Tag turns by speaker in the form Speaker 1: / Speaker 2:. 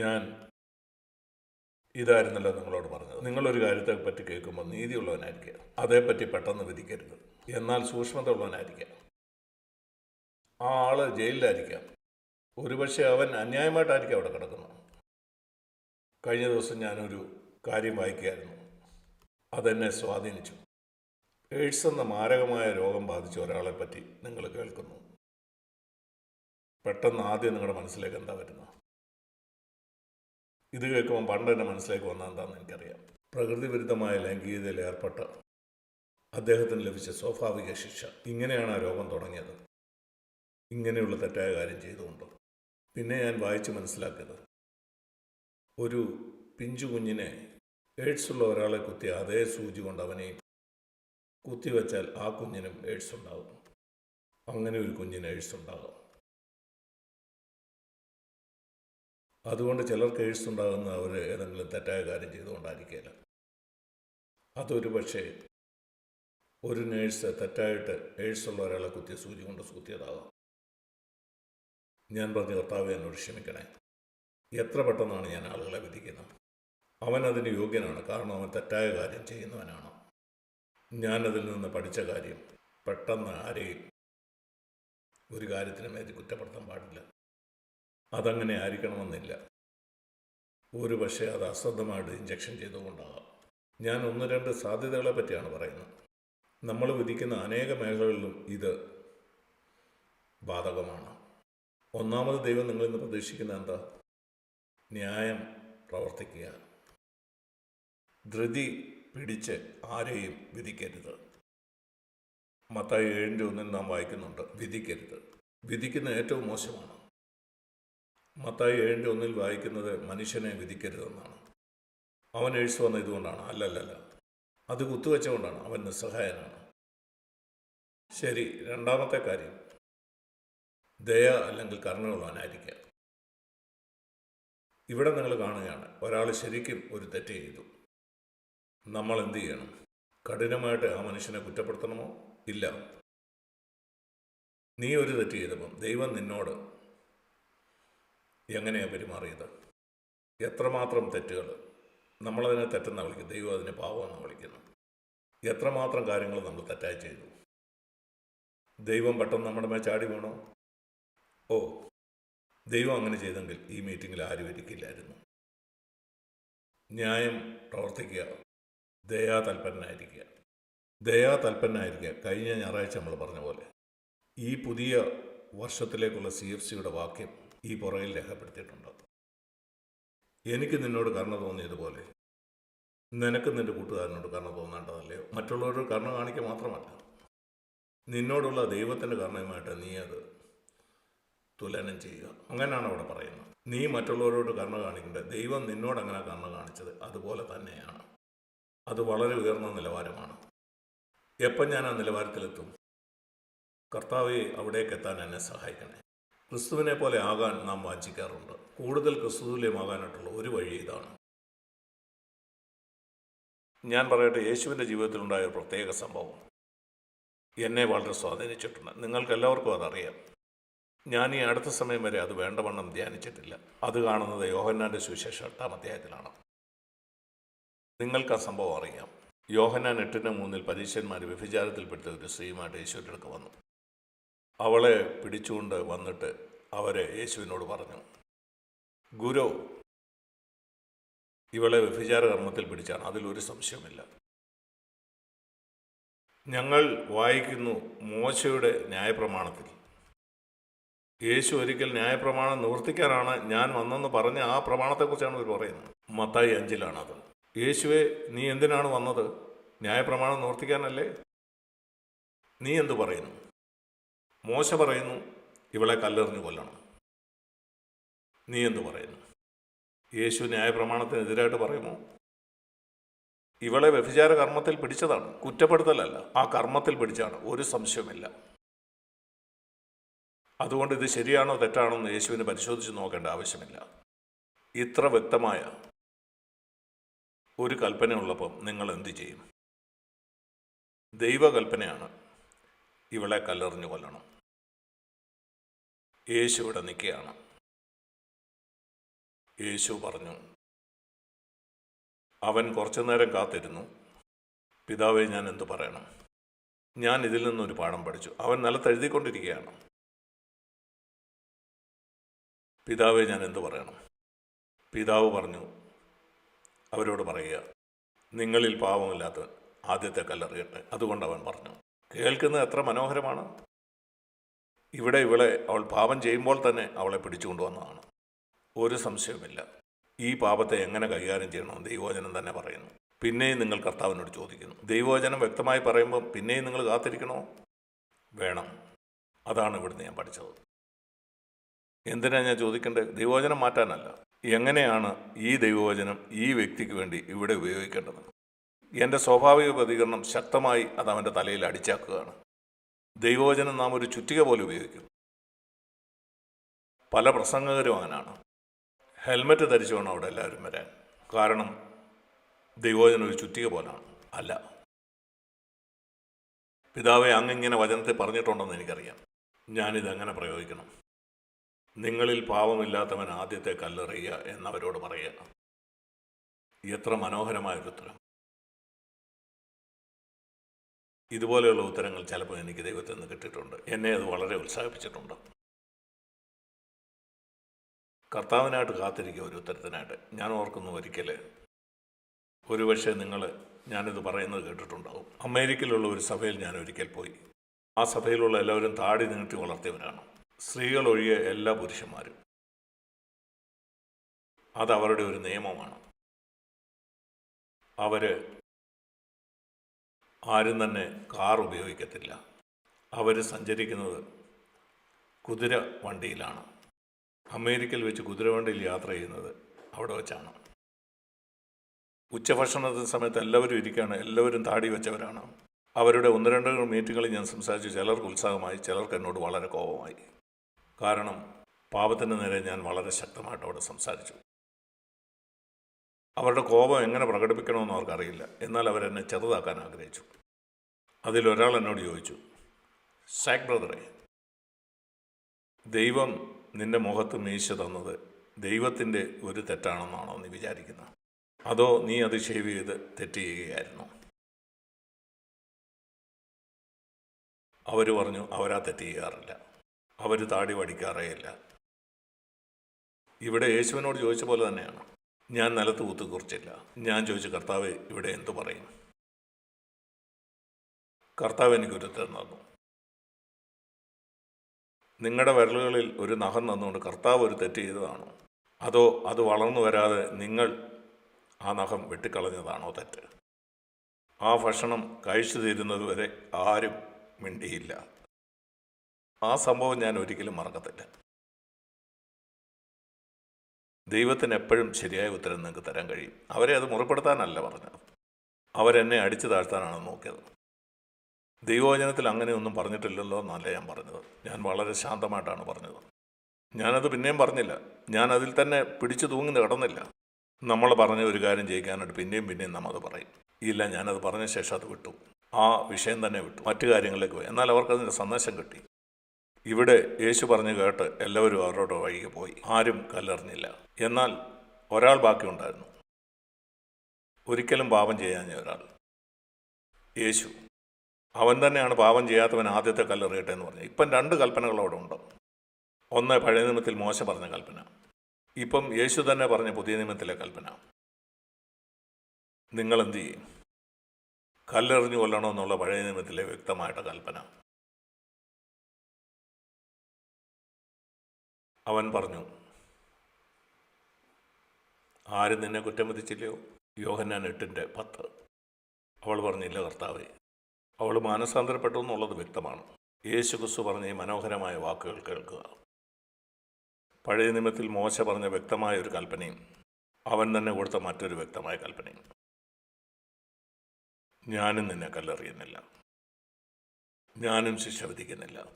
Speaker 1: ഞാൻ ഇതായിരുന്നല്ലോ നിങ്ങളോട് പറഞ്ഞത്. നിങ്ങളൊരു കാര്യത്തെ പറ്റി കേൾക്കുമ്പോൾ നീതിയുള്ളവനായിരിക്കുക. അതേപ്പറ്റി പെട്ടെന്ന് വിധിക്കരുത്. എന്നാൽ സൂക്ഷ്മത ഉള്ളവനായിരിക്കുക ആ ആൾ ജയിലിലായിരിക്കാം. ഒരുപക്ഷെ അവൻ അന്യായമായിട്ടായിരിക്കും അവിടെ കിടക്കുന്നത്. കഴിഞ്ഞ ദിവസം ഞാനൊരു കാര്യം വായിക്കുകയായിരുന്നു. അതെന്നെ സ്വാധീനിച്ചു. എയ്ഡ്സ് എന്ന മാരകമായ രോഗം ബാധിച്ച ഒരാളെ പറ്റി നിങ്ങൾ കേൾക്കുന്നു. പെട്ടെന്ന് ആദ്യം നിങ്ങളുടെ മനസ്സിലേക്ക് എന്താ വരുന്നത്? ഇത് കേൾക്കുമ്പോൾ പണ്ട് എന്റെ മനസ്സിലേക്ക് വന്നതെന്താണെന്ന് എനിക്കറിയാം. പ്രകൃതി വിരുദ്ധമായ ലൈംഗികതയിൽ ഏർപ്പെട്ട അദ്ദേഹത്തിന് ലഭിച്ച സ്വാഭാവിക ശിക്ഷ. ഇങ്ങനെയാണ് ആ രോഗം തുടങ്ങിയത്. ഇങ്ങനെയുള്ള തെറ്റായ കാര്യം ചെയ്തുകൊണ്ട്. പിന്നെ ഞാൻ വായിച്ച് മനസ്സിലാക്കിയത്. ഒരു പിഞ്ചു കുഞ്ഞിനെ എയ്ഡ്സ് ഉള്ള ഒരാളെ കുത്തി അതേ സൂചി കൊണ്ട് അവനെയും കുത്തിവെച്ചാൽ ആ കുഞ്ഞിനും എയ്ഡ്സ് ഉണ്ടാകും. അങ്ങനെ ഒരു കുഞ്ഞിന് എയ്ഡ്സ് ഉണ്ടാകും. അതുകൊണ്ട് ചിലർ എയ്ഡ്സ് ഉണ്ടാകുന്ന അവർ ഏതെങ്കിലും തെറ്റായ കാര്യം ചെയ്തുകൊണ്ടായിരിക്കില്ല അതൊരു പക്ഷേ ഒരു നേഴ്സ് തെറ്റായിട്ട് എയ്ഡ്സ് ഉള്ള ഒരാളെ കുത്തിയ സൂചി കൊണ്ട് കുത്തിയതാകാം ഞാൻ പറഞ്ഞ കർത്താവ് എന്നോട് ക്ഷമിക്കണേ. എത്ര പെട്ടെന്നാണ് ഞാൻ ആളുകളെ വിധിക്കുന്നത്? അവൻ അതിന് യോഗ്യനാണ്. കാരണം അവൻ തെറ്റായ കാര്യം ചെയ്യുന്നവനാണ്. ഞാനതിൽ നിന്ന് പഠിച്ച കാര്യം പെട്ടെന്ന് ആരെയും ഒരു കാര്യത്തിനും മേൽ കുറ്റപ്പെടുത്താൻ പാടില്ല. അതങ്ങനെ ആയിരിക്കണമെന്നില്ല. ഒരു പക്ഷേ അത് അശ്രദ്ധമായിട്ട് ഇഞ്ചക്ഷൻ ചെയ്തുകൊണ്ടാകാം. ഞാൻ ഒന്ന് രണ്ട് സാധ്യതകളെ പറ്റിയാണ് പറയുന്നത്. നമ്മൾ വിധിക്കുന്ന അനേക മേഖലകളിലും ഇത് ബാധകമാണ്. ഒന്നാമത് ദൈവം നിങ്ങളിന്ന് പ്രതീക്ഷിക്കുന്ന എന്താ? ന്യായം പ്രവർത്തിക്കുക. ധൃതി പിടിച്ച് ആരെയും വിധിക്കരുത്. മത്തായി ഏഴിന്റെ ഒന്നിൽ നാം വായിക്കുന്നുണ്ട് വിധിക്കരുത്. വിധിക്കുന്ന ഏറ്റവും മോശമാണ്. മത്തായി ഏഴിന്റെ ഒന്നിൽ വായിക്കുന്നത് മനുഷ്യനെ വിധിക്കരുതെന്നാണ്. അവൻ എഴുത്തു വന്ന ഇതുകൊണ്ടാണ്. അല്ലല്ലല്ല. അത് കുത്തുവെച്ചുകൊണ്ടാണ്. അവൻ നിസ്സഹായനാണ്. ശരി രണ്ടാമത്തെ കാര്യം. ദയ അല്ലെങ്കിൽ കരുണയുള്ളവനായിരിക്കുക. ഇവിടെ നിങ്ങൾ കാണുകയാണ് ഒരാൾ ശരിക്കും ഒരു തെറ്റ് ചെയ്തു. നമ്മൾ എന്ത് ചെയ്യണം? കഠിനമായിട്ട് ആ മനുഷ്യനെ കുറ്റപ്പെടുത്തണമോ? ഇല്ല. നീ ഒരു തെറ്റ് ചെയ്തപ്പം ദൈവം നിന്നോട് എങ്ങനെയാണ് പെരുമാറിയത്? എത്രമാത്രം തെറ്റുകൾ? നമ്മളതിനെ തെറ്റെന്നാണ് വിളിക്കുന്നത്. ദൈവം അതിനെ പാവമെന്നാണ് വിളിക്കുന്നത്. എത്രമാത്രം കാര്യങ്ങൾ നമ്മൾ തെറ്റായി ചെയ്തു? ദൈവം പെട്ടെന്ന് നമ്മുടെ മേൽ ചാടി വീണോ? ഓ ദൈവം അങ്ങനെ ചെയ്തെങ്കിൽ ഈ മീറ്റിങ്ങിൽ ആരും ഇരിക്കില്ലായിരുന്നു. ന്യായം പ്രവർത്തിക്കുക. ദയാതൽപരനായിരിക്കുക. ദയാതൽപരനായിരിക്കുക. കഴിഞ്ഞ ഞായറാഴ്ച നമ്മൾ പറഞ്ഞ പോലെ ഈ പുതിയ വർഷത്തിലേക്കുള്ള സി എഫ് സിയുടെ വാക്യം ഈ പുറകിൽ രേഖപ്പെടുത്തിയിട്ടുണ്ട്? എനിക്ക് നിന്നോട് കരുണ തോന്നിയതുപോലെ. നിനക്ക് നിന്റെ കൂട്ടുകാരനോട് കരുണ തോന്നേണ്ടതല്ലയോ മറ്റുള്ളവരോട് കരുണ കാണിക്കുക മാത്രമല്ല. നിന്നോടുള്ള ദൈവത്തിന്റെ കരുണയുമായിട്ട് നീ അത് തുലനം ചെയ്യുക. അങ്ങനെയാണ് അവിടെ പറയുന്നത്. നീ മറ്റുള്ളവരോട് കരുണ കാണിക്കേണ്ടത് ദൈവം നിന്നോട് അങ്ങനെ കരുണ കാണിച്ചത് അതുപോലെ തന്നെയാണ്. അത് വളരെ ഉയർന്ന നിലവാരമാണ്. എപ്പം ഞാൻ ആ നിലവാരത്തിലെത്തും? കർത്താവെ അവിടേക്ക് എത്താൻ എന്നെ സഹായിക്കണേ ക്രിസ്തുവിനെ പോലെ ആകാൻ നാം വാഞ്ചിക്കാറുണ്ട്. കൂടുതൽ ക്രിസ്തുതുല്യമാകാനായിട്ടുള്ള ഒരു വഴി ഇതാണ്. ഞാൻ പറയട്ടെ യേശുവിന്റെ ജീവിതത്തിലുണ്ടായ ഒരു പ്രത്യേക സംഭവം. എന്നെ വളരെ സ്വാധീനിച്ചിട്ടുണ്ട്. നിങ്ങൾക്കെല്ലാവർക്കും അതറിയാം. ഞാൻ ഈ അടുത്ത സമയം വരെ അത് വേണ്ടവണ്ണം ധ്യാനിച്ചിട്ടില്ല. അത് കാണുന്നത് യോഹന്നാന്റെ സുവിശേഷം എട്ടാം അധ്യായത്തിലാണ്. നിങ്ങൾക്ക് ആ സംഭവം അറിയാം. യോഹന്നാൻ എട്ടിന് മൂന്നിൽ പരീക്ഷന്മാർ വ്യഭിചാരത്തിൽപ്പെട്ട ഒരു സ്ത്രീയുമായിട്ട് യേശുവിന്റെ അടുക്ക് വന്നു. അവളെ പിടിച്ചുകൊണ്ട് വന്നിട്ട് അവരെ യേശുവിനോട് പറഞ്ഞു ഗുരു ഇവളെ വ്യഭിചാര കർമ്മത്തിൽ പിടിച്ചാണ്. അതിലൊരു സംശയമില്ല ഞങ്ങൾ വായിക്കുന്നു മോശയുടെ ന്യായപ്രമാണത്തിൽ. യേശു ഒരിക്കൽ ന്യായപ്രമാണം നിവർത്തിക്കാനാണ് ഞാൻ വന്നെന്ന് പറഞ്ഞ ആ പ്രമാണത്തെക്കുറിച്ചാണ് ഇവർ പറയുന്നത്. മത്തായി അഞ്ചിലാണത്. യേശുവെ നീ എന്തിനാണ് വന്നത്? ന്യായപ്രമാണം നിവർത്തിക്കാനല്ലേ? നീ എന്തു പറയുന്നു? മോശ പറയുന്നു ഇവളെ കല്ലെറിഞ്ഞു കൊല്ലണം. നീ എന്തു പറയുന്നു? യേശു ന്യായപ്രമാണത്തിനെതിരായിട്ട് പറയുമോ? ഇവളെ വ്യഭിചാര കർമ്മത്തിൽ പിടിച്ചതാണ്. കുറ്റപ്പെടുത്തലല്ല. ആ കർമ്മത്തിൽ പിടിച്ചാണ്. ഒരു സംശയമില്ല അതുകൊണ്ട് ഇത് ശരിയാണോ തെറ്റാണോ എന്ന് യേശുവിനെ പരിശോധിച്ച് നോക്കേണ്ട ആവശ്യമില്ല. ഇത്ര വ്യക്തമായ ഒരു കൽപ്പന ഉള്ളപ്പം നിങ്ങൾ എന്തു ചെയ്യും? ദൈവകൽപ്പനയാണ് ഇവളെ കല്ലെറിഞ്ഞു കൊല്ലണം. യേശു ഇവിടെ നിൽക്കുകയാണ്. യേശു പറഞ്ഞു അവൻ കുറച്ചു നേരം കാത്തിരുന്നു. പിതാവെ ഞാൻ എന്തു പറയണം? ഞാൻ ഇതിൽ നിന്നൊരു പാഠം പഠിച്ചു. അവൻ നിലത്തെഴുതിക്കൊണ്ടിരിക്കുകയാണ് പിതാവെ ഞാൻ എന്തു പറയണം? പിതാവ് പറഞ്ഞു അവരോട് പറയുക നിങ്ങളിൽ പാവമില്ലാത്തവൻ ആദ്യത്തെ കല്ലെറിയട്ടെ. അതുകൊണ്ട് അവൻ പറഞ്ഞു കേൾക്കുന്നത് എത്ര മനോഹരമാണ്. ഇവിടെ ഇവളെ അവൾ പാപം ചെയ്യുമ്പോൾ തന്നെ അവളെ പിടിച്ചുകൊണ്ടുവന്നതാണ്. ഒരു സംശയവുമില്ല. ഈ പാപത്തെ എങ്ങനെ കൈകാര്യം ചെയ്യണമെന്ന് ദൈവവചനം തന്നെ പറയുന്നു. പിന്നെയും നിങ്ങൾ കർത്താവിനോട് ചോദിക്കുന്നു. ദൈവവചനം വ്യക്തമായി പറയുമ്പോൾ പിന്നെയും നിങ്ങൾ കാത്തിരിക്കണോ? വേണം. അതാണ് ഇവിടുന്ന് ഞാൻ പഠിച്ചത്. എന്തിനാണ് ഞാൻ ചോദിക്കേണ്ടത് ദൈവവചനം മാറ്റാനല്ല. എങ്ങനെയാണ് ഈ ദൈവവചനം ഈ വ്യക്തിക്ക് വേണ്ടി ഇവിടെ ഉപയോഗിക്കേണ്ടത്? എന്റെ സ്വാഭാവിക പ്രതികരണം ശക്തമായി അത് അവന്റെ തലയിൽ അടിച്ചാക്കുകയാണ്. ദൈവവചനം നാം ഒരു ചുറ്റിക പോലെ ഉപയോഗിക്കും പല പ്രസംഗകരും അങ്ങനാണ്. ഹെൽമറ്റ് ധരിച്ചു വേണം അവിടെ എല്ലാവരും വരാൻ. കാരണം ദൈവവചനം ഒരു ചുറ്റിക പോലാണ്. അല്ല. പിതാവെ അങ്ങിങ്ങനെ വചനത്തെ പറഞ്ഞിട്ടുണ്ടെന്ന് എനിക്കറിയാം. ഞാനിതെങ്ങനെ പ്രയോഗിക്കണം? നിങ്ങളിൽ പാവമില്ലാത്തവൻ ആദ്യത്തെ കല്ലെറിയുക എന്നവരോട് പറയുക. എത്ര മനോഹരമായൊരു ഉത്തരം. ഇതുപോലെയുള്ള ഉത്തരങ്ങൾ ചിലപ്പോൾ എനിക്ക് ദൈവത്തിൽ നിന്ന് കിട്ടിയിട്ടുണ്ട്. എന്നെ അത് വളരെ ഉത്സാഹിപ്പിച്ചിട്ടുണ്ട്. കർത്താവിനായിട്ട് കാത്തിരിക്കുക ഒരു ഉത്തരത്തിനായിട്ട്. ഞാൻ ഓർക്കുന്നു ഒരിക്കൽ ഒരുപക്ഷെ നിങ്ങൾ ഞാനിത് പറയുന്നത് കേട്ടിട്ടുണ്ടാവും. അമേരിക്കയിലുള്ള ഒരു സഭയിൽ ഞാൻ ഒരിക്കൽ പോയി. ആ സഭയിലുള്ള എല്ലാവരും താടി നീട്ടി വളർത്തിയവരാണ്. സ്ത്രീകൾ ഒഴികെ എല്ലാ പുരുഷന്മാരും. അത് അവരുടെ ഒരു നിയമമാണ്. അവർ ആരും തന്നെ കാർ ഉപയോഗിക്കത്തില്ല. അവർ സഞ്ചരിക്കുന്നത് കുതിര വണ്ടിയിലാണ്. അമേരിക്കയിൽ വെച്ച് കുതിരവണ്ടിയിൽ യാത്ര ചെയ്യുന്നത് അവിടെ വെച്ചാണ്. ഉച്ചഭക്ഷണത്തിന് സമയത്ത് എല്ലാവരും ഇരിക്കുകയാണ്. എല്ലാവരും താടി വെച്ചവരാണ്. അവരുടെ ഒന്ന് രണ്ട് മീറ്റിങ്ങുകളിൽ ഞാൻ സംസാരിച്ചു. ചിലർക്ക് ഉത്സാഹമായി ചിലർക്ക് എന്നോട് വളരെ കോപമായി. കാരണം പാപത്തിന്റെ നേരെ ഞാൻ വളരെ ശക്തമായിട്ട് അവിടെ സംസാരിച്ചു. അവരുടെ കോപം എങ്ങനെ പ്രകടിപ്പിക്കണമെന്ന് അവർക്കറിയില്ല. എന്നാൽ അവരെന്നെ ചെറുതാക്കാൻ ആഗ്രഹിച്ചു. അതിലൊരാൾ എന്നോട് ചോദിച്ചു സാക് ബ്രദറെ ദൈവം നിന്റെ മുഖത്ത് മീശ തന്നത് ദൈവത്തിന്റെ ഒരു തെറ്റാണെന്നാണോ നീ വിചാരിക്കുന്നത് അതോ നീ അത് ഷേവ് ചെയ്ത് തെറ്റ് ചെയ്യുകയായിരുന്നു അവർ പറഞ്ഞു അവരാ തെറ്റ് ചെയ്യാറില്ല. അവർ താടി വടിക്കാറേയില്ല. ഇവിടെ യേശുവിനോട് ചോദിച്ച പോലെ തന്നെയാണ്. ഞാൻ നിലത്ത് കുത്തിക്കുറിച്ചില്ല ഞാൻ ചോദിച്ചു കർത്താവ് ഇവിടെ എന്തു പറയും? കർത്താവ് എനിക്കൊരു ഉത്തരം തന്നു നിങ്ങളുടെ വിരലുകളിൽ ഒരു നഖം തന്നുകൊണ്ട് കർത്താവ് ഒരു തെറ്റ് ചെയ്തതാണോ? അതോ അത് വളർന്നു വരാതെ നിങ്ങൾ ആ നഖം വെട്ടിക്കളഞ്ഞതാണോ തെറ്റ്? ആ ഭക്ഷണം കഴിച്ചു തീരുന്നത് വരെ ആരും മിണ്ടിയില്ല. ആ സംഭവം ഞാൻ ഒരിക്കലും മറക്കത്തില്ല. ദൈവത്തിന് എപ്പോഴും ശരിയായ ഉത്തരം നിങ്ങൾക്ക് തരാൻ കഴിയും. അവരെ അത് മുറിപ്പെടുത്താനല്ല പറഞ്ഞത്. അവരെന്നെ അടിച്ചു താഴ്ത്താനാണ് നോക്കിയത്. ദൈവവചനത്തിൽ അങ്ങനെയൊന്നും പറഞ്ഞിട്ടില്ലല്ലോ എന്നല്ല ഞാൻ പറഞ്ഞത്. ഞാൻ വളരെ ശാന്തമായിട്ടാണ് പറഞ്ഞത്. ഞാനത് പിന്നെയും പറഞ്ഞില്ല. ഞാൻ അതിൽ തന്നെ പിടിച്ചു തൂങ്ങി കിടന്നില്ല നമ്മൾ പറഞ്ഞ ഒരു കാര്യം ചെയ്യിക്കാനായിട്ട് പിന്നെയും പിന്നെയും നമ്മൾ അത് പറയും. ഇല്ല ഞാനത് പറഞ്ഞ ശേഷം അത് വിട്ടു. ആ വിഷയം തന്നെ വിട്ടു. മറ്റു കാര്യങ്ങളിലേക്ക് പോയി. എന്നാൽ അവർക്ക് അതിന്റെ സന്ദേശം കിട്ടി. ഇവിടെ യേശു പറഞ്ഞു കേട്ട് എല്ലാവരും അവരോട് വഴിക്ക് പോയി. ആരും കല്ലെറിഞ്ഞില്ല. എന്നാൽ ഒരാൾ ബാക്കിയുണ്ടായിരുന്നു ഒരിക്കലും പാപം ചെയ്യാഞ്ഞ ഒരാൾ. യേശു. അവൻ തന്നെയാണ് പാപം ചെയ്യാത്തവൻ ആദ്യത്തെ കല്ലെറിയട്ടെ എന്ന് പറഞ്ഞു ഇപ്പം രണ്ട് കൽപ്പനകൾ അവിടെ ഉണ്ട്. ഒന്ന് പഴയ നിയമത്തിൽ മോശം പറഞ്ഞ കൽപ്പന. ഇപ്പം യേശു തന്നെ പറഞ്ഞ പുതിയ നിയമത്തിലെ കൽപ്പന. നിങ്ങൾ എന്ത് ചെയ്യും? കല്ലെറിഞ്ഞു കൊല്ലണമെന്നുള്ള പഴയ നിയമത്തിലെ വ്യക്തമായിട്ട് കൽപ്പന. അവൻ പറഞ്ഞു ആരും നിന്നെ കുറ്റം വിധിച്ചില്ലയോ? യോഹന്നാൻ എട്ടിന്റെ പത്ത്. അവൾ പറഞ്ഞില്ല കർത്താവെ അവൾ മാനസാന്തരപ്പെട്ടു എന്നുള്ളത് വ്യക്തമാണ്. യേശു ക്രിസ്തു പറഞ്ഞ ഈ മനോഹരമായ വാക്കുകൾ കേൾക്കുക. പഴയ നിയമത്തിൽ മോശ പറഞ്ഞ വ്യക്തമായ ഒരു കൽപ്പനയും അവൻ തന്നെ കൊടുത്ത മറ്റൊരു വ്യക്തമായ കൽപ്പനയും. ഞാനും നിന്നെ കല്ലെറിയുന്നില്ല. ഞാനും ശിക്ഷ വിധിക്കുന്നില്ല.